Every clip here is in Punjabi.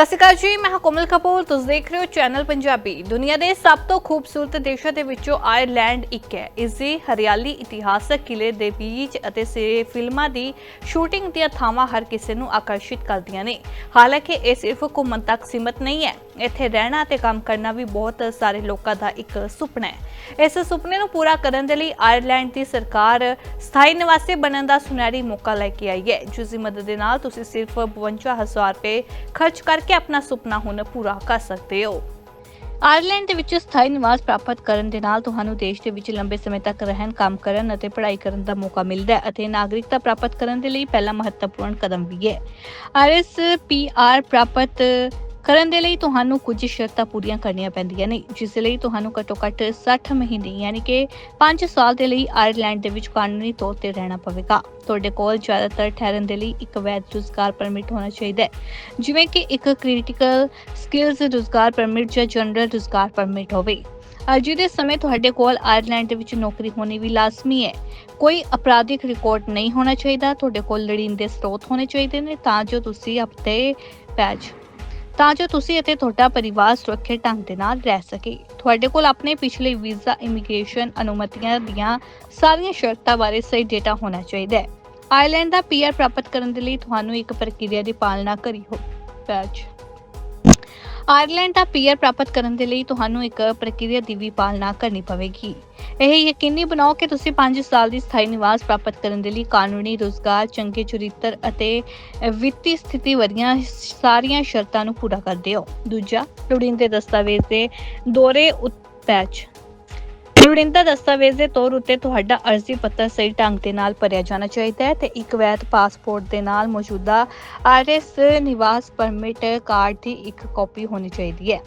ਸਤਿ ਸ਼੍ਰੀ ਅਕਾਲ ਜੀ, ਮੈਂ ਕੋਮਲ ਕਪੂਰ। ਤੁਸੀਂ ਦੇਖ ਰਹੇ ਹੋ ਚੈਨਲ ਪੰਜਾਬੀ। ਦੁਨੀਆ ਦੇ ਸਭ ਤੋਂ ਖੂਬਸੂਰਤ ਦੇਸ਼ਾਂ ਦੇ ਵਿੱਚੋਂ ਆਇਰਲੈਂਡ ਇੱਕ ਹੈ। ਇਸ ਦੀ ਹਰਿਆਲੀ ਇਤਿਹਾਸਕ ਕਿਲੇ ਦੇ ਬੀਚ ਅਤੇ ਸੇ ਫਿਲਮਾਂ ਦੀ ਸ਼ੂਟਿੰਗ ਦੀਆਂ ਥਾਵਾਂ ਹਰ ਕਿਸੇ ਨੂੰ ਆਕਰਸ਼ਿਤ ਕਰਦੀਆਂ ਨੇ। ਹਾਲਾਂਕਿ ਇਹ ਸਿਰਫ ਘੁੰਮਣ ਤੱਕ ਸੀਮਤ ਨਹੀਂ ਹੈ। ਇੱਥੇ ਰਹਿਣਾ ਤੇ ਕੰਮ ਕਰਨਾ ਵੀ ਬਹੁਤ ਸਾਰੇ ਲੋਕਾਂ ਦਾ ਇੱਕ ਸੁਪਨਾ ਹੈ। ਇਸ ਸੁਪਨੇ ਨੂੰ ਪੂਰਾ ਕਰਨ ਦੇ ਲਈ ਆਇਰਲੈਂਡ ਦੀ ਸਰਕਾਰ ਸਥਾਈ ਨਿਵਾਸੀ ਬਣਨ ਦਾ ਸੁਨਹਿਰੀ ਮੌਕਾ ਲੈ ਕੇ ਆਈ ਹੈ। ਜਿਸ ਦੀ ਮਦਦ ਦੇ ਨਾਲ ਤੁਸੀਂ ਸਿਰਫ 52000 ਰੁਪਏ ਖਰਚ ਕਰਕੇ ਆਪਣਾ ਸੁਪਨਾ ਹੁਣ ਪੂਰਾ ਕਰ ਸਕਦੇ ਹੋ ਆਇਰਲੈਂਡ ਦੇ ਵਿੱਚ ਸਥਾਈ ਨਿਵਾਸ ਪ੍ਰਾਪਤ ਕਰਨ ਦੇ ਨਾਲ ਤੁਹਾਨੂੰ ਦੇਸ਼ ਦੇ ਵਿੱਚ ਲੰਬੇ ਸਮੇਂ ਤੱਕ ਰਹਿਣ, ਕੰਮ ਕਰਨ ਅਤੇ ਪੜ੍ਹਾਈ ਕਰਨ ਦਾ ਮੌਕਾ ਮਿਲਦਾ ਹੈ ਅਤੇ ਨਾਗਰਿਕਤਾ ਪ੍ਰਾਪਤ ਕਰਨ ਦੇ ਲਈ ਪਹਿਲਾ ਮਹੱਤਵਪੂਰਨ ਕਦਮ ਵੀ ਹੈ। ਆਰਐਸਪੀਆਰ ਪ੍ਰਾਪਤ ਕਰਨ ਦੇ ਲਈ ਤੁਹਾਨੂੰ ਕੁਝ ਸ਼ਰਤਾਂ ਪੂਰੀਆਂ ਕਰਨੀਆਂ ਪੈਂਦੀਆਂ ਨੇ, ਜਿਸ ਲਈ ਤੁਹਾਨੂੰ ਘੱਟੋ-ਘੱਟ 60 ਮਹੀਨੇ ਯਾਨੀ ਕਿ 5 ਸਾਲ ਦੇ ਲਈ ਆਇਰਲੈਂਡ ਦੇ ਵਿੱਚ ਕਾਨੂੰਨੀ ਤੌਰ ਤੇ ਰਹਿਣਾ ਪਵੇਗਾ। ਤੁਹਾਡੇ ਕੋਲ ਜ਼ਿਆਦਾਤਰ ਠਹਿਰਨ ਦੇ ਲਈ ਇੱਕ ਵੈਧ ਰੁਜ਼ਗਾਰ ਪਰਮਿਟ ਹੋਣਾ ਚਾਹੀਦਾ ਹੈ, ਜਿਵੇਂ ਕਿ ਇੱਕ ਕ੍ਰਿਟੀਕਲ ਸਕਿੱਲਸ ਰੁਜ਼ਗਾਰ ਪਰਮਿਟ ਜਾਂ ਜਨਰਲ ਰੁਜ਼ਗਾਰ ਪਰਮਿਟ ਹੋਵੇ ਅਰਜ਼ੀ ਦੇ ਸਮੇਂ ਤੁਹਾਡੇ ਕੋਲ ਆਇਰਲੈਂਡ ਦੇ ਵਿੱਚ ਨੌਕਰੀ ਹੋਣੀ ਵੀ ਲਾਜ਼ਮੀ ਹੈ ਕੋਈ ਅਪਰਾਧਿਕ ਰਿਕਾਰਡ ਨਹੀਂ ਹੋਣਾ ਚਾਹੀਦਾ, ਤੁਹਾਡੇ ਕੋਲ ਲੋੜੀਂਦੇ ਸਰੋਤ ਹੋਣੇ ਚਾਹੀਦੇ ਨੇ, ਤਾਂ ਜੋ ਤੁਸੀਂ ਆਪਣੇ ਪੈਜ ਤਾਂ ਜੋ ਤੁਸੀਂ ਅਤੇ ਤੁਹਾਡਾ ਪਰਿਵਾਰ ਸੁਰੱਖਿਅਤ ਢੰਗ ਦੇ ਨਾਲ ਰਹਿ ਸਕੇ। ਤੁਹਾਡੇ ਕੋਲ ਆਪਣੇ ਪਿਛਲੇ ਵੀਜ਼ਾ, ਇਮੀਗ੍ਰੇਸ਼ਨ ਅਨੁਮਤੀਆਂ ਦੀਆਂ ਸਾਰੀਆਂ ਸ਼ਰਤਾਂ ਬਾਰੇ ਸਹੀ ਡੇਟਾ ਹੋਣਾ ਚਾਹੀਦਾ ਹੈ। ਆਇਰਲੈਂਡ ਦਾ ਪੀਆਰ ਪ੍ਰਾਪਤ ਕਰਨ ਦੇ ਲਈ ਤੁਹਾਨੂੰ ਇੱਕ ਪ੍ਰਕਿਰਿਆ ਦੀ ਪਾਲਣਾ ਕਰੀ ਹੋ ਪੈਜ ਆਇਰਲੈਂਡ ਦਾ ਪੀਅਰ ਪ੍ਰਾਪਤ ਕਰਨ ਦੇ ਲਈ ਤੁਹਾਨੂੰ ਇੱਕ ਪ੍ਰਕਿਰਿਆ ਦੀ ਵੀ ਪਾਲਣਾ ਕਰਨੀ ਪਵੇਗੀ। ਇਹ ਯਕੀਨੀ ਬਣਾਓ ਕਿ ਤੁਸੀਂ 5 ਸਾਲ ਦੀ ਸਥਾਈ ਨਿਵਾਸ ਪ੍ਰਾਪਤ ਕਰਨ ਦੇ ਲਈ ਕਾਨੂੰਨੀ ਰੁਜ਼ਗਾਰ, ਚੰਗੇ ਚਰਿੱਤਰ ਅਤੇ ਵਿੱਤੀ ਸਥਿਤੀ ਵਰਗੀਆਂ ਸਾਰੀਆਂ ਸ਼ਰਤਾਂ ਨੂੰ ਪੂਰਾ ਕਰਦੇ ਹੋ। ਦੂਜਾ, ਲੋੜੀਂਦੇ ਦਸਤਾਵੇਜ਼ ਦੇ ਦੋਰੇ ਉਤਪੈਚ ਲੋੜੀਂਦਾ ਦਸਤਾਵੇਜ਼ ਦੇ ਤੌਰ ਉੱਤੇ ਤੁਹਾਡਾ ਅਰਜ਼ੀ ਪੱਤਰ ਸਹੀ ਢੰਗ ਦੇ ਨਾਲ ਭਰਿਆ ਜਾਣਾ ਚਾਹੀਦਾ ਹੈ ਤੇ ਇੱਕ ਵੈਧ ਪਾਸਪੋਰਟ ਦੇ ਨਾਲ ਮੌਜੂਦਾ ਆਰਐਸ ਨਿਵਾਸ ਪਰਮਿਟ ਕਾਰਡ ਦੀ ਇੱਕ ਕਾਪੀ ਹੋਣੀ ਚਾਹੀਦੀ ਹੈ।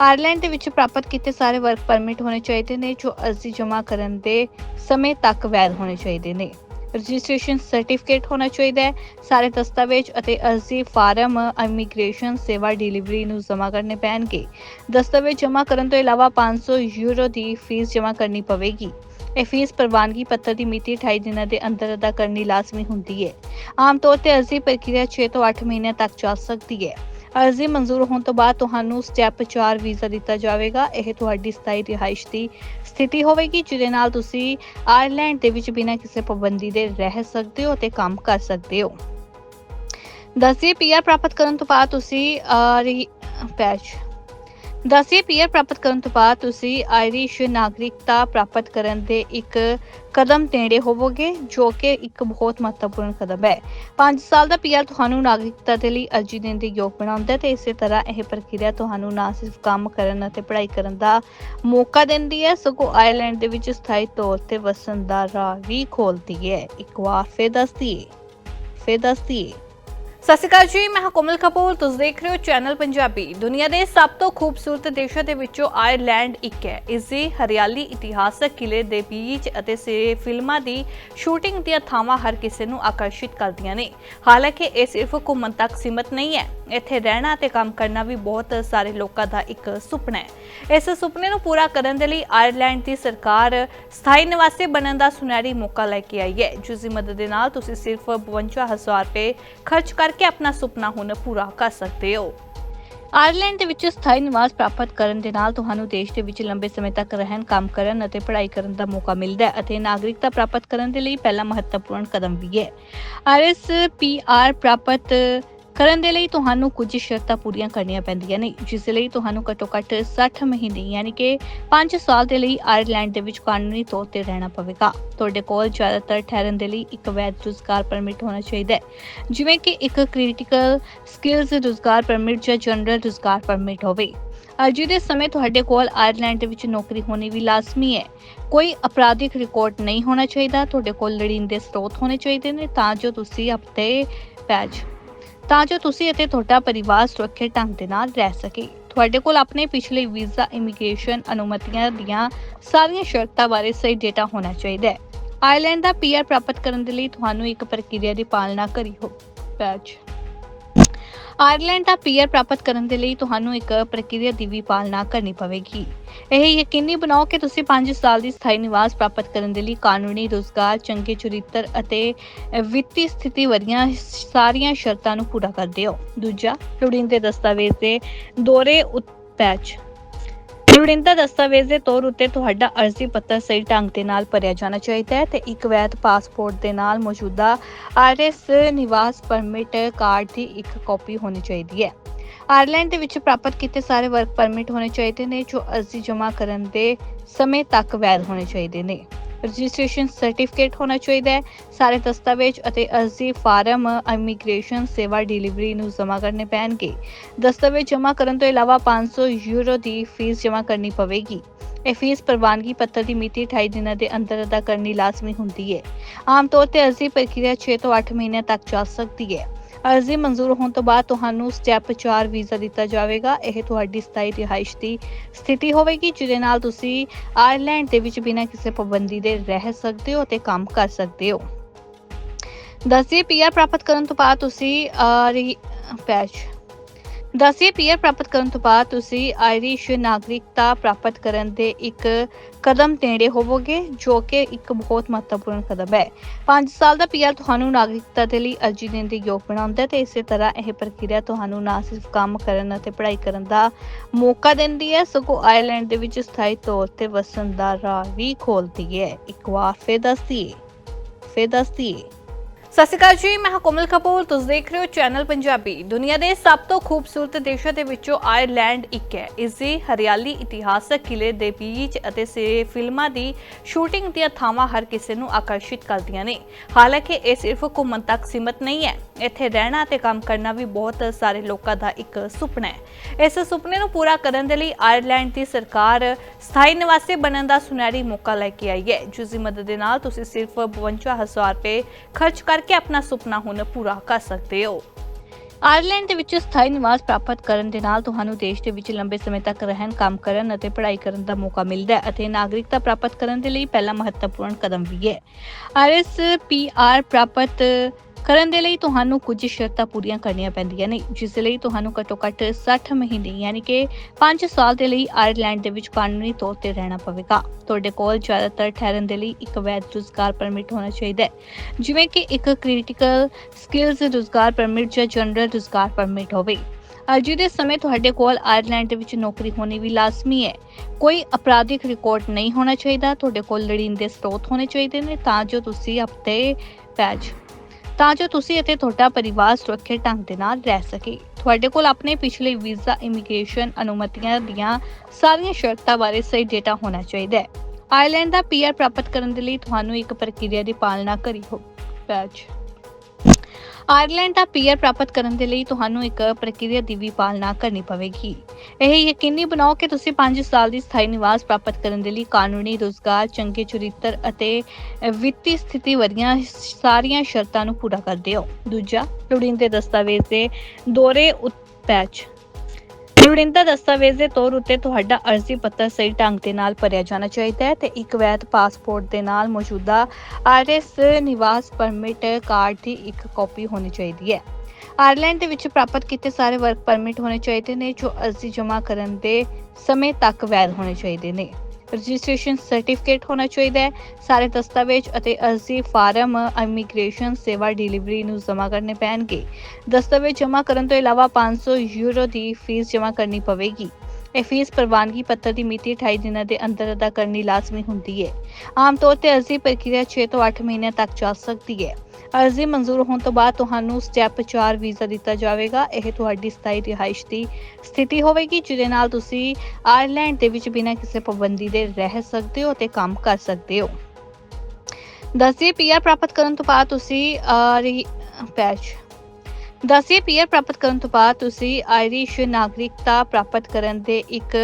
ਆਇਰਲੈਂਡ ਦੇ ਵਿੱਚ ਪ੍ਰਾਪਤ ਕੀਤੇ ਸਾਰੇ ਵਰਕ ਪਰਮਿਟ ਹੋਣੇ ਚਾਹੀਦੇ ਨੇ ਜੋ ਅਰਜ਼ੀ ਜਮ੍ਹਾਂ ਕਰਨ ਦੇ ਸਮੇਂ ਤੱਕ ਵੈਧ ਹੋਣੇ ਚਾਹੀਦੇ ਨੇ। ਰਜਿਸਟ੍ਰੇਸ਼ਨ ਸਰਟੀਫਿਕੇਟ ਹੋਣਾ ਚਾਹੀਦਾ ਹੈ। ਸਾਰੇ ਦਸਤਾਵੇਜ਼ ਅਤੇ ਅਰਜ਼ੀ ਫਾਰਮ ਇਮੀਗ੍ਰੇਸ਼ਨ ਸੇਵਾ ਡਿਲੀਵਰੀ ਨੂੰ ਜਮ੍ਹਾਂ ਕਰਨੇ ਪੈਣਗੇ। ਦਸਤਾਵੇਜ਼ ਜਮ੍ਹਾਂ ਕਰਨ ਤੋਂ ਇਲਾਵਾ 500 ਯੂਰੋ ਦੀ ਫੀਸ ਜਮ੍ਹਾਂ ਕਰਨੀ ਪਵੇਗੀ। ਇਹ ਫੀਸ ਪ੍ਰਵਾਨਗੀ ਪੱਤਰ ਦੀ ਮਿਤੀ 28 ਦਿਨਾਂ ਦੇ ਅੰਦਰ ਅਦਾ ਕਰਨੀ ਲਾਜ਼ਮੀ ਹੁੰਦੀ ਹੈ। ਆਮ ਤੌਰ ਤੇ ਅਰਜ਼ੀ ਪ੍ਰਕਿਰਿਆ 6 ਤੋਂ 8 ਮਹੀਨਿਆਂ ਤੱਕ ਚੱਲ ਸਕਦੀ ਹੈ। ਅਰਜ਼ੀ ਮਨਜ਼ੂਰ ਹੋਣ ਤੋਂ ਬਾਅਦ ਤੁਹਾਨੂੰ ਸਟੈਪ 4 ਵੀਜ਼ਾ ਦਿੱਤਾ ਜਾਵੇਗਾ। ਇਹ ਤੁਹਾਡੀ ਸਥਾਈ ਰਿਹਾਇਸ਼ ਦੀ ਸਥਿਤੀ ਹੋਵੇਗੀ, ਜਿਹਦੇ ਨਾਲ ਤੁਸੀਂ ਆਇਰਲੈਂਡ ਦੇ ਵਿੱਚ ਬਿਨਾਂ ਕਿਸੇ ਪਾਬੰਦੀ ਦੇ ਰਹਿ ਸਕਦੇ ਹੋ ਤੇ ਕੰਮ ਕਰ ਸਕਦੇ ਹੋ। ਦਸੀ ਪੀਆਰ ਪ੍ਰਾਪਤ ਕਰਨ ਤੋਂ ਬਾਅਦ ਤੁਸੀਂ ਪੈਚ। ਦਸੀ ਪੀਆਰ ਪ੍ਰਾਪਤ ਕਰਨ ਤੋਂ ਬਾਅਦ ਤੁਸੀਂ ਆਇਰਿਸ਼ ਨਾਗਰਿਕਤਾ ਪ੍ਰਾਪਤ ਕਰਨ ਦੇ ਇੱਕ ਕਦਮ ਨੇੜੇ ਹੋਵੋਗੇ, ਜੋ ਕਿ ਇੱਕ ਬਹੁਤ ਮਹੱਤਵਪੂਰਨ ਕਦਮ ਹੈ। 5 ਸਾਲ ਦਾ ਪੀਆਰ ਤੁਹਾਨੂੰ ਨਾਗਰਿਕਤਾ ਦੇ ਲਈ ਅਰਜ਼ੀ ਦੇਣ ਦੇ ਯੋਗ ਬਣਾਉਂਦਾ ਹੈ ਤੇ ਇਸੇ ਤਰ੍ਹਾਂ ਇਹ ਪ੍ਰਕਿਰਿਆ ਤੁਹਾਨੂੰ ਨਾ ਸਿਰਫ ਕੰਮ ਕਰਨ ਅਤੇ ਪੜ੍ਹਾਈ ਕਰਨ ਦਾ ਮੌਕਾ ਦਿੰਦੀ ਹੈ, ਸਗੋਂ ਆਇਰਲੈਂਡ ਦੇ ਵਿੱਚ ਸਥਾਈ ਤੌਰ ਤੇ ਵਸਣ ਦਾ ਰਾਹ ਵੀ ਖੋਲਦੀ ਹੈ। ਇੱਕ ਵਾਰ ਫੇਰ ਦੱਸਦੀ ਹੈ ਫੇਰ ਦੱਸਦੀ ਹੈ ਸਤਿ ਸ਼੍ਰੀ ਅਕਾਲ ਜੀ, ਮੈਂ ਹਾਂ ਕੋਮਲ ਕਪੂਰ। ਤੁਸੀਂ ਦੇਖ ਰਹੇ ਹੋ ਚੈਨਲ ਪੰਜਾਬੀ। ਦੁਨੀਆ ਦੇ ਸਭ ਤੋਂ ਖੂਬਸੂਰਤ ਦੇਸ਼ਾਂ ਦੇ ਵਿੱਚੋਂ ਆਇਰਲੈਂਡ ਇੱਕ ਹੈ। ਇਸ ਦੀ ਹਰਿਆਲੀ ਇਤਿਹਾਸਕ ਕਿਲੇ ਦੇ ਬੀਚ ਅਤੇ ਸੇ ਫਿਲਮਾਂ ਦੀ ਸ਼ੂਟਿੰਗ ਦੀਆਂ ਥਾਵਾਂ ਹਰ ਕਿਸੇ ਨੂੰ ਆਕਰਸ਼ਿਤ ਕਰਦੀਆਂ ਨੇ। ਹਾਲਾਂਕਿ ਇਹ ਸਿਰਫ ਘੁੰਮਣ ਤੱਕ ਸੀਮਤ ਨਹੀਂ ਹੈ। ਇੱਥੇ ਰਹਿਣਾ ਤੇ ਕੰਮ ਕਰਨਾ ਵੀ ਬਹੁਤ ਸਾਰੇ ਲੋਕਾਂ ਦਾ ਇੱਕ ਸੁਪਨਾ ਹੈ। ਇਸ ਸੁਪਨੇ ਨੂੰ ਪੂਰਾ ਕਰਨ ਦੇ ਲਈ ਆਇਰਲੈਂਡ ਦੀ ਸਰਕਾਰ ਸਥਾਈ ਨਿਵਾਸੀ ਬਣਨ ਦਾ ਸੁਨਹਿਰੀ ਮੌਕਾ ਲੈ ਕੇ ਆਈ ਹੈ। ਜਿਸ ਦੀ ਮਦਦ ਦੇ ਨਾਲ ਤੁਸੀਂ ਸਿਰਫ 52000 ਰੁਪਏ ਖਰਚ ਕਰ ਕਰਕੇ ਆਪਣਾ ਸੁਪਨਾ ਹੁਣ ਪੂਰਾ ਕਰ ਸਕਦੇ ਹੋ ਆਇਰਲੈਂਡ ਦੇ ਵਿੱਚ ਸਥਾਈ ਨਿਵਾਸ ਪ੍ਰਾਪਤ ਕਰਨ ਦੇ ਨਾਲ ਤੁਹਾਨੂੰ ਦੇਸ਼ ਦੇ ਵਿੱਚ ਲੰਬੇ ਸਮੇਂ ਤੱਕ ਰਹਿਣ, ਕੰਮ ਕਰਨ ਅਤੇ ਪੜ੍ਹਾਈ ਕਰਨ ਦਾ ਮੌਕਾ ਮਿਲਦਾ ਹੈ ਅਤੇ ਨਾਗਰਿਕਤਾ ਪ੍ਰਾਪਤ ਕਰਨ ਦੇ ਲਈ ਪਹਿਲਾ ਮਹੱਤਵਪੂਰਨ ਕਦਮ ਵੀ ਹੈ। ਆਰਐਸਪੀਆਰ ਪ੍ਰਾਪਤ ਕਰਨ ਦੇ ਲਈ ਤੁਹਾਨੂੰ ਕੁਝ ਸ਼ਰਤਾਂ ਪੂਰੀਆਂ ਕਰਨੀਆਂ ਪੈਂਦੀਆਂ ਨੇ, ਜਿਸ ਲਈ ਤੁਹਾਨੂੰ ਘੱਟੋ-ਘੱਟ 60 ਮਹੀਨੇ ਯਾਨੀ ਕਿ 5 ਸਾਲ ਦੇ ਲਈ ਆਇਰਲੈਂਡ ਦੇ ਵਿੱਚ ਕਾਨੂੰਨੀ ਤੌਰ ਤੇ ਰਹਿਣਾ ਪਵੇਗਾ। ਤੁਹਾਡੇ ਕੋਲ ਜ਼ਿਆਦਾਤਰ ਠਹਿਰਨ ਦੇ ਲਈ ਇੱਕ ਵੈਧ ਰੁਜ਼ਗਾਰ ਪਰਮਿਟ ਹੋਣਾ ਚਾਹੀਦਾ ਹੈ। ਜਿਵੇਂ ਕਿ ਇੱਕ ਕ੍ਰਿਟੀਕਲ ਸਕਿੱਲਸ ਰੁਜ਼ਗਾਰ ਪਰਮਿਟ ਜਾਂ ਜਨਰਲ ਰੁਜ਼ਗਾਰ ਪਰਮਿਟ ਹੋਵੇ। ਅਰਜ਼ੀ ਦੇ ਸਮੇਂ ਤੁਹਾਡੇ ਕੋਲ ਆਇਰਲੈਂਡ ਦੇ ਵਿੱਚ ਨੌਕਰੀ ਹੋਣੀ ਵੀ ਲਾਜ਼ਮੀ ਹੈ। ਕੋਈ ਅਪਰਾਧਿਕ ਰਿਕਾਰਡ ਨਹੀਂ ਹੋਣਾ ਚਾਹੀਦਾ, ਤੁਹਾਡੇ ਕੋਲ ਲੋੜੀਂਦੇ ਸਰੋਤ ਹੋਣੇ ਚਾਹੀਦੇ ਨੇ, ਤਾਂ ਜੋ ਤੁਸੀਂ ਆਪਣੇ ਪੈਜ ਤਾਂ ਜੋ ਤੁਸੀਂ ਅਤੇ ਤੁਹਾਡਾ ਪਰਿਵਾਰ ਸੁਰੱਖਿਅਤ ਢੰਗ ਦੇ ਨਾਲ ਰਹਿ ਸਕੇ। ਤੁਹਾਡੇ ਕੋਲ ਆਪਣੇ ਪਿਛਲੇ ਵੀਜ਼ਾ, ਇਮੀਗ੍ਰੇਸ਼ਨ ਅਨੁਮਤੀਆਂ ਦੀਆਂ ਸਾਰੀਆਂ ਸ਼ਰਤਾਂ ਬਾਰੇ ਸਹੀ ਡੇਟਾ ਹੋਣਾ ਚਾਹੀਦਾ ਹੈ। ਆਇਰਲੈਂਡ ਦਾ ਪੀਆਰ ਪ੍ਰਾਪਤ ਕਰਨ ਦੇ ਲਈ ਤੁਹਾਨੂੰ ਇੱਕ ਪ੍ਰਕਿਰਿਆ ਦੀ ਪਾਲਣਾ ਕਰੀ ਹੋ ਪੈਚ ਆਇਰਲੈਂਡ ਦਾ ਪੀਅਰ ਪ੍ਰਾਪਤ ਕਰਨ ਦੇ ਲਈ ਤੁਹਾਨੂੰ ਇੱਕ ਪ੍ਰਕਿਰਿਆ ਦੀ ਵੀ ਪਾਲਣਾ ਕਰਨੀ ਪਵੇਗੀ। ਇਹ ਯਕੀਨੀ ਬਣਾਓ ਕਿ ਤੁਸੀਂ 5 ਸਾਲ ਦੀ ਸਥਾਈ ਨਿਵਾਸ ਪ੍ਰਾਪਤ ਕਰਨ ਦੇ ਲਈ ਕਾਨੂੰਨੀ ਰੁਜ਼ਗਾਰ, ਚੰਗੇ ਚਰਿੱਤਰ ਅਤੇ ਵਿੱਤੀ ਸਥਿਤੀ ਵਰਗੀਆਂ ਸਾਰੀਆਂ ਸ਼ਰਤਾਂ ਨੂੰ ਪੂਰਾ ਕਰਦੇ ਹੋ। ਦੂਜਾ, ਲੋੜੀਂਦੇ ਦਸਤਾਵੇਜ਼ ਦੇ ਦੋਰੇ ਉਤਪੈਚ ਲੋੜੀਂਦਾ ਦਸਤਾਵੇਜ਼ ਦੇ ਤੌਰ ਉੱਤੇ ਤੁਹਾਡਾ ਅਰਜ਼ੀ ਪੱਤਰ ਸਹੀ ਢੰਗ ਦੇ ਨਾਲ ਭਰਿਆ ਜਾਣਾ ਚਾਹੀਦਾ ਹੈ ਤੇ ਇੱਕ ਵੈਧ ਪਾਸਪੋਰਟ ਦੇ ਨਾਲ ਮੌਜੂਦਾ ਆਰਐਸ ਨਿਵਾਸ ਪਰਮਿਟ ਕਾਰਡ ਦੀ ਇੱਕ ਕਾਪੀ ਹੋਣੀ ਚਾਹੀਦੀ ਹੈ। ਆਇਰਲੈਂਡ ਦੇ ਵਿੱਚ ਪ੍ਰਾਪਤ ਕੀਤੇ ਸਾਰੇ ਵਰਕ ਪਰਮਿਟ ਹੋਣੇ ਚਾਹੀਦੇ ਨੇ ਜੋ ਅਰਜ਼ੀ ਜਮ੍ਹਾਂ ਕਰਨ ਦੇ ਸਮੇਂ ਤੱਕ ਵੈਧ ਹੋਣੇ ਚਾਹੀਦੇ ਨੇ। ਰਜਿਸਟ੍ਰੇਸ਼ਨ ਸਰਟੀਫਿਕੇਟ ਹੋਣਾ ਚਾਹੀਦਾ ਹੈ। ਸਾਰੇ ਦਸਤਾਵੇਜ਼ ਅਤੇ ਅਰਜ਼ੀ ਫਾਰਮ ਇਮੀਗ੍ਰੇਸ਼ਨ ਸੇਵਾ ਡਿਲੀਵਰੀ ਨੂੰ ਜਮ੍ਹਾਂ ਕਰਨੇ ਪੈਣਗੇ। ਦਸਤਾਵੇਜ਼ ਜਮ੍ਹਾਂ ਕਰਨ ਤੋਂ ਇਲਾਵਾ 500 ਯੂਰੋ ਦੀ ਫੀਸ ਜਮ੍ਹਾਂ ਕਰਨੀ ਪਵੇਗੀ। ਇਹ ਫੀਸ ਪ੍ਰਵਾਨਗੀ ਪੱਤਰ ਦੀ ਮਿਤੀ 28 ਦਿਨਾਂ ਦੇ ਅੰਦਰ ਅਦਾ ਕਰਨੀ ਲਾਜ਼ਮੀ ਹੁੰਦੀ ਹੈ। ਆਮ ਤੌਰ ਤੇ ਅਰਜ਼ੀ ਪ੍ਰਕਿਰਿਆ 6 ਤੋਂ 8 ਮਹੀਨਿਆਂ ਤੱਕ ਚੱਲ ਸਕਦੀ ਹੈ। ਅਰਜ਼ੀ ਮਨਜ਼ੂਰ ਹੋਣ ਤੋਂ ਬਾਅਦ ਤੁਹਾਨੂੰ ਸਟੈਪ 4 ਵੀਜ਼ਾ ਦਿੱਤਾ ਜਾਵੇਗਾ। ਇਹ ਤੁਹਾਡੀ ਸਥਾਈ ਰਿਹਾਇਸ਼ ਦੀ ਸਥਿਤੀ ਹੋਵੇਗੀ, ਜਿਹਦੇ ਨਾਲ ਤੁਸੀਂ ਆਇਰਲੈਂਡ ਦੇ ਵਿੱਚ ਬਿਨਾਂ ਕਿਸੇ ਪਾਬੰਦੀ ਦੇ ਰਹਿ ਸਕਦੇ ਹੋ ਤੇ ਕੰਮ ਕਰ ਸਕਦੇ ਹੋ। ਦਸਵੇਂ ਪੀਆਰ ਪ੍ਰਾਪਤ ਕਰਨ ਤੋਂ ਬਾਅਦ ਤੁਸੀਂ ਪੈਚ ਦਸਵੇਂ ਪੀਆਰ ਪ੍ਰਾਪਤ ਕਰਨ ਤੋਂ ਬਾਅਦ ਤੁਸੀਂ ਆਇਰਿਸ਼ ਨਾਗਰਿਕਤਾ ਪ੍ਰਾਪਤ ਕਰਨ ਦੇ ਇੱਕ ਕਦਮ ਨੇੜੇ ਹੋਵੋਗੇ, ਜੋ ਕਿ ਇੱਕ ਬਹੁਤ ਮਹੱਤਵਪੂਰਨ ਕਦਮ ਹੈ। 5 ਸਾਲ ਦਾ ਪੀਆਰ ਤੁਹਾਨੂੰ ਨਾਗਰਿਕਤਾ ਦੇ ਲਈ ਅਰਜ਼ੀ ਦੇਣ ਦੇ ਯੋਗ ਬਣਾਉਂਦਾ ਹੈ ਤੇ ਇਸੇ ਤਰ੍ਹਾਂ ਇਹ ਪ੍ਰਕਿਰਿਆ ਤੁਹਾਨੂੰ ਨਾ ਸਿਰਫ ਕੰਮ ਕਰਨ ਅਤੇ ਪੜ੍ਹਾਈ ਕਰਨ ਦਾ ਮੌਕਾ ਦਿੰਦੀ ਹੈ, ਸਗੋਂ ਆਇਰਲੈਂਡ ਦੇ ਵਿੱਚ ਸਥਾਈ ਤੌਰ ਤੇ ਵਸਣ ਦਾ ਰਾਹ ਵੀ ਖੋਲਦੀ ਹੈ। ਇੱਕ ਵਾਰ ਫੇਰ ਦੱਸਦੀਏ ਫੇਰ ਦੱਸਦੀਏ ਸਤਿ ਸ਼੍ਰੀ ਅਕਾਲ ਜੀ, ਮੈਂ ਕੋਮਲ ਕਪੂਰ। ਤੁਸੀਂ ਦੇਖ ਰਹੇ ਹੋ ਚੈਨਲ ਪੰਜਾਬੀ। ਦੁਨੀਆ ਦੇ ਸਭ ਤੋਂ ਖੂਬਸੂਰਤ ਦੇਸ਼ਾਂ ਦੇ ਵਿੱਚੋਂ ਆਇਰਲੈਂਡ ਇੱਕ ਹੈ। ਇਸ ਦੀ ਹਰਿਆਲੀ ਇਤਿਹਾਸਕ ਕਿਲੇ ਦੇ ਬੀਚ ਅਤੇ ਸੇ ਫਿਲਮਾਂ ਦੀ ਸ਼ੂਟਿੰਗ ਦੀਆਂ ਥਾਵਾਂ ਹਰ ਕਿਸੇ ਨੂੰ ਆਕਰਸ਼ਿਤ ਕਰਦੀਆਂ ਨੇ। ਹਾਲਾਂਕਿ ਇਹ ਸਿਰਫ ਘੁੰਮਣ ਤੱਕ ਸੀਮਤ ਨਹੀਂ ਹੈ। ਇੱਥੇ ਰਹਿਣਾ ਤੇ ਕੰਮ ਕਰਨਾ ਵੀ ਬਹੁਤ ਸਾਰੇ ਲੋਕਾਂ ਦਾ ਇੱਕ ਸੁਪਨਾ ਹੈ। ਇਸ ਸੁਪਨੇ ਨੂੰ ਪੂਰਾ ਕਰਨ ਦੇ ਲਈ ਆਇਰਲੈਂਡ ਦੀ ਸਰਕਾਰ ਸਥਾਈ ਨਿਵਾਸੀ ਬਣਨ ਦਾ ਸੁਨਹਿਰੀ ਮੌਕਾ ਲੈ ਕੇ ਆਈ ਹੈ। ਜਿਸ ਦੀ ਮਦਦ ਦੇ ਨਾਲ ਤੁਸੀਂ ਸਿਰਫ 52000 ਰੁਪਏ ਖਰਚ ਕਰਕੇ ਆਪਣਾ ਸੁਪਨਾ ਹੁਣ ਪੂਰਾ ਕਰ ਸਕਦੇ ਹੋ। ਆਇਰਲੈਂਡ ਦੇ ਵਿੱਚ ਸਥਾਈ ਨਿਵਾਸ ਪ੍ਰਾਪਤ ਕਰਨ ਦੇ ਨਾਲ ਤੁਹਾਨੂੰ ਦੇਸ਼ ਦੇ ਵਿੱਚ ਲੰਬੇ ਸਮੇਂ ਤੱਕ ਰਹਿਣ, ਕੰਮ ਕਰਨ ਅਤੇ ਪੜ੍ਹਾਈ ਕਰਨ ਦਾ ਮੌਕਾ ਮਿਲਦਾ ਹੈ ਅਤੇ ਨਾਗਰਿਕਤਾ ਪ੍ਰਾਪਤ ਕਰਨ ਦੇ ਲਈ ਪਹਿਲਾ ਮਹੱਤਵਪੂਰਨ ਕਦਮ ਵੀ ਹੈ। ਆਰਐਸਪੀਆਰ ਪ੍ਰਾਪਤ ਕਰਨ ਦੇ ਲਈ ਤੁਹਾਨੂੰ ਕੁਝ ਸ਼ਰਤਾਂ ਪੂਰੀਆਂ ਕਰਨੀਆਂ ਪੈਂਦੀਆਂ ਨੇ, ਜਿਸ ਲਈ ਤੁਹਾਨੂੰ ਘੱਟੋ-ਘੱਟ 60 ਮਹੀਨੇ, ਯਾਨੀ ਕਿ 5 ਸਾਲ ਦੇ ਲਈ ਆਇਰਲੈਂਡ ਦੇ ਵਿੱਚ ਕਾਨੂੰਨੀ ਤੌਰ ਤੇ ਰਹਿਣਾ ਪਵੇਗਾ। ਤੁਹਾਡੇ ਕੋਲ ਜ਼ਿਆਦਾਤਰ ਠਹਿਰਨ ਦੇ ਲਈ ਇੱਕ ਵੈਧ ਰੁਜ਼ਗਾਰ ਪਰਮਿਟ ਹੋਣਾ ਚਾਹੀਦਾ ਹੈ। ਜਿਵੇਂ ਕਿ ਇੱਕ ਕ੍ਰਿਟੀਕਲ ਸਕਿੱਲਸ ਰੁਜ਼ਗਾਰ ਪਰਮਿਟ ਜਾਂ ਜਨਰਲ ਰੁਜ਼ਗਾਰ ਪਰਮਿਟ ਹੋਵੇ। ਅਰਜੀ ਦੇ ਸਮੇਂ ਤੁਹਾਡੇ ਕੋਲ ਆਇਰਲੈਂਡ ਦੇ ਵਿੱਚ ਨੌਕਰੀ ਹੋਣੀ ਵੀ ਲਾਜ਼ਮੀ ਹੈ। ਕੋਈ ਅਪਰਾਧਿਕ ਰਿਕਾਰਡ ਨਹੀਂ ਹੋਣਾ ਚਾਹੀਦਾ, ਤੁਹਾਡੇ ਕੋਲ ਲੜੀਂਦੇ ਸਰੋਤ ਹੋਣੇ ਚਾਹੀਦੇ ਨੇ, ਤਾਂ ਜੋ ਤੁਸੀਂ ਆਪਣੇ ਪੈਜ ਤਾਂ ਜੋ ਤੁਸੀਂ ਅਤੇ ਤੁਹਾਡਾ ਪਰਿਵਾਰ ਸੁਰੱਖਿਅਤ ਢੰਗ ਦੇ ਨਾਲ ਰਹਿ ਸਕੇ। ਤੁਹਾਡੇ ਕੋਲ ਆਪਣੇ ਪਿਛਲੇ ਵੀਜ਼ਾ, ਇਮੀਗ੍ਰੇਸ਼ਨ ਅਨੁਮਤੀਆਂ ਦੀਆਂ ਸਾਰੀਆਂ ਸ਼ਰਤਾਂ ਬਾਰੇ ਸਹੀ ਡੇਟਾ ਹੋਣਾ ਚਾਹੀਦਾ ਹੈ। ਆਇਰਲੈਂਡ ਦਾ ਪੀਆਰ ਪ੍ਰਾਪਤ ਕਰਨ ਦੇ ਲਈ ਤੁਹਾਨੂੰ ਇੱਕ ਪ੍ਰਕਿਰਿਆ ਦੀ ਪਾਲਣਾ ਕਰੀ ਹੋ ਪੈਚ ਆਇਰਲੈਂਡ ਦਾ ਪੀਅਰ ਪ੍ਰਾਪਤ ਕਰਨ ਦੇ ਲਈ ਤੁਹਾਨੂੰ ਇੱਕ ਪ੍ਰਕਿਰਿਆ ਦੀ ਵੀ ਪਾਲਣਾ ਕਰਨੀ ਪਵੇਗੀ। ਇਹ ਯਕੀਨੀ ਬਣਾਓ ਕਿ ਤੁਸੀਂ 5 ਸਾਲ ਦੀ ਸਥਾਈ ਨਿਵਾਸ ਪ੍ਰਾਪਤ ਕਰਨ ਦੇ ਲਈ ਕਾਨੂੰਨੀ ਰੁਜ਼ਗਾਰ, ਚੰਗੇ ਚਰਿੱਤਰ ਅਤੇ ਵਿੱਤੀ ਸਥਿਤੀ ਵਰਗੀਆਂ ਸਾਰੀਆਂ ਸ਼ਰਤਾਂ ਨੂੰ ਪੂਰਾ ਕਰਦੇ ਹੋ। ਦੂਜਾ, ਲੋੜੀਂਦੇ ਦਸਤਾਵੇਜ਼ ਦੇ ਦੋਰੇ ਉਤਪੈਚ ਲੋੜੀਂਦਾ ਦਸਤਾਵੇਜ਼ ਦੇ ਤੌਰ ਉੱਤੇ ਤੁਹਾਡਾ ਅਰਜ਼ੀ ਪੱਤਰ ਸਹੀ ਢੰਗ ਦੇ ਨਾਲ ਭਰਿਆ ਜਾਣਾ ਚਾਹੀਦਾ ਹੈ ਤੇ ਇੱਕ ਵੈਧ ਪਾਸਪੋਰਟ ਦੇ ਨਾਲ ਮੌਜੂਦਾ ਆਰਐਸ ਨਿਵਾਸ ਪਰਮਿਟ ਕਾਰਡ ਦੀ ਇੱਕ ਕਾਪੀ ਹੋਣੀ ਚਾਹੀਦੀ ਹੈ। ਆਇਰਲੈਂਡ ਦੇ ਵਿੱਚ ਪ੍ਰਾਪਤ ਕੀਤੇ ਸਾਰੇ ਵਰਕ ਪਰਮਿਟ ਹੋਣੇ ਚਾਹੀਦੇ ਨੇ ਜੋ ਅਰਜ਼ੀ ਜਮ੍ਹਾਂ ਕਰਨ ਦੇ ਸਮੇਂ ਤੱਕ ਵੈਧ ਹੋਣੇ ਚਾਹੀਦੇ ਨੇ। ਰਜਿਸਟ੍ਰੇਸ਼ਨ ਸਰਟੀਫਿਕੇਟ ਹੋਣਾ ਚਾਹੀਦਾ ਹੈ। ਸਾਰੇ ਦਸਤਾਵੇਜ਼ ਅਤੇ ਅਰਜ਼ੀ ਫਾਰਮ ਇਮੀਗ੍ਰੇਸ਼ਨ ਸੇਵਾ ਡਿਲੀਵਰੀ ਨੂੰ ਜਮ੍ਹਾਂ ਕਰਨੇ ਪੈਣਗੇ। ਦਸਤਾਵੇਜ਼ ਜਮ੍ਹਾਂ ਕਰਨ ਤੋਂ ਇਲਾਵਾ 500 ਯੂਰੋ ਦੀ ਫੀਸ ਜਮ੍ਹਾਂ ਕਰਨੀ ਪਵੇਗੀ। ਇਹ ਫੀਸ ਪ੍ਰਵਾਨਗੀ ਪੱਤਰ ਦੀ ਮਿਤੀ 28 ਦਿਨਾਂ ਦੇ ਅੰਦਰ ਅਦਾ ਕਰਨੀ ਲਾਜ਼ਮੀ ਹੁੰਦੀ ਹੈ। ਆਮ ਤੌਰ ਤੇ ਅਰਜ਼ੀ ਪ੍ਰਕਿਰਿਆ 6 ਤੋਂ 8 ਮਹੀਨਿਆਂ ਤੱਕ ਚੱਲ ਸਕਦੀ ਹੈ। ਅਰਜ਼ੀ ਮਨਜ਼ੂਰ ਹੋਣ ਤੋਂ ਬਾਅਦ ਤੁਹਾਨੂੰ ਸਟੈਪ 4 ਵੀਜ਼ਾ ਦਿੱਤਾ ਜਾਵੇਗਾ। ਇਹ ਤੁਹਾਡੀ ਸਥਾਈ ਰਿਹਾਇਸ਼ ਦੀ ਸਥਿਤੀ ਹੋਵੇਗੀ, ਜਿਹਦੇ ਨਾਲ ਤੁਸੀਂ ਆਇਰਲੈਂਡ ਦੇ ਵਿੱਚ ਬਿਨਾਂ ਕਿਸੇ ਪਾਬੰਦੀ ਦੇ ਰਹਿ ਸਕਦੇ ਹੋ ਤੇ ਕੰਮ ਕਰ ਸਕਦੇ ਹੋ। ਦਸਵੇਂ ਪੀਆਰ ਪ੍ਰਾਪਤ ਕਰਨ ਤੋਂ ਬਾਅਦ ਤੁਸੀਂ ਪੈਚ। ਦਸਵੇਂ ਪੀਆਰ ਪ੍ਰਾਪਤ ਕਰਨ ਤੋਂ ਬਾਅਦ ਤੁਸੀਂ ਆਇਰਿਸ਼ ਨਾਗਰਿਕਤਾ ਪ੍ਰਾਪਤ ਕਰਨ ਦੇ ਇੱਕ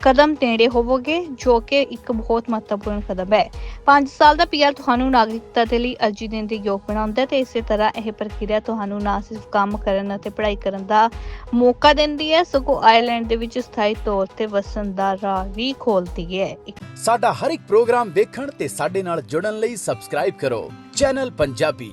ਕਦਮ ਨੇੜੇ ਹੋਵੋਗੇ, ਜੋ ਕਿ ਇੱਕ ਬਹੁਤ ਮਹੱਤਵਪੂਰਨ ਕਦਮ ਹੈ। 5 ਸਾਲ ਦਾ ਪੀਆਰ ਤੁਹਾਨੂੰ ਨਾਗਰਿਕਤਾ ਦੇ ਲਈ ਅਰਜ਼ੀ ਦੇਣ ਦੇ ਯੋਗ ਬਣਾਉਂਦਾ ਹੈ ਤੇ ਇਸੇ ਤਰ੍ਹਾਂ ਇਹ ਪ੍ਰਕਿਰਿਆ ਤੁਹਾਨੂੰ ਨਾ ਸਿਰਫ ਕੰਮ ਕਰਨ ਅਤੇ ਪੜ੍ਹਾਈ ਕਰਨ ਦਾ ਮੌਕਾ ਦਿੰਦੀ ਹੈ, ਸਗੋਂ ਆਇਰਲੈਂਡ ਦੇ ਵਿੱਚ ਸਥਾਈ ਤੌਰ ਤੇ ਵਸਣ ਦਾ ਰਾਹ ਵੀ ਖੋਲਦੀ ਹੈ। ਸਾਡਾ ਹਰ ਇੱਕ ਪ੍ਰੋਗਰਾਮ ਦੇਖਣ ਤੇ ਸਾਡੇ ਨਾਲ ਜੁੜਨ ਲਈ ਸਬਸਕ੍ਰਾਈਬ ਕਰੋ। ਚੈਨਲ ਪੰਜਾਬੀ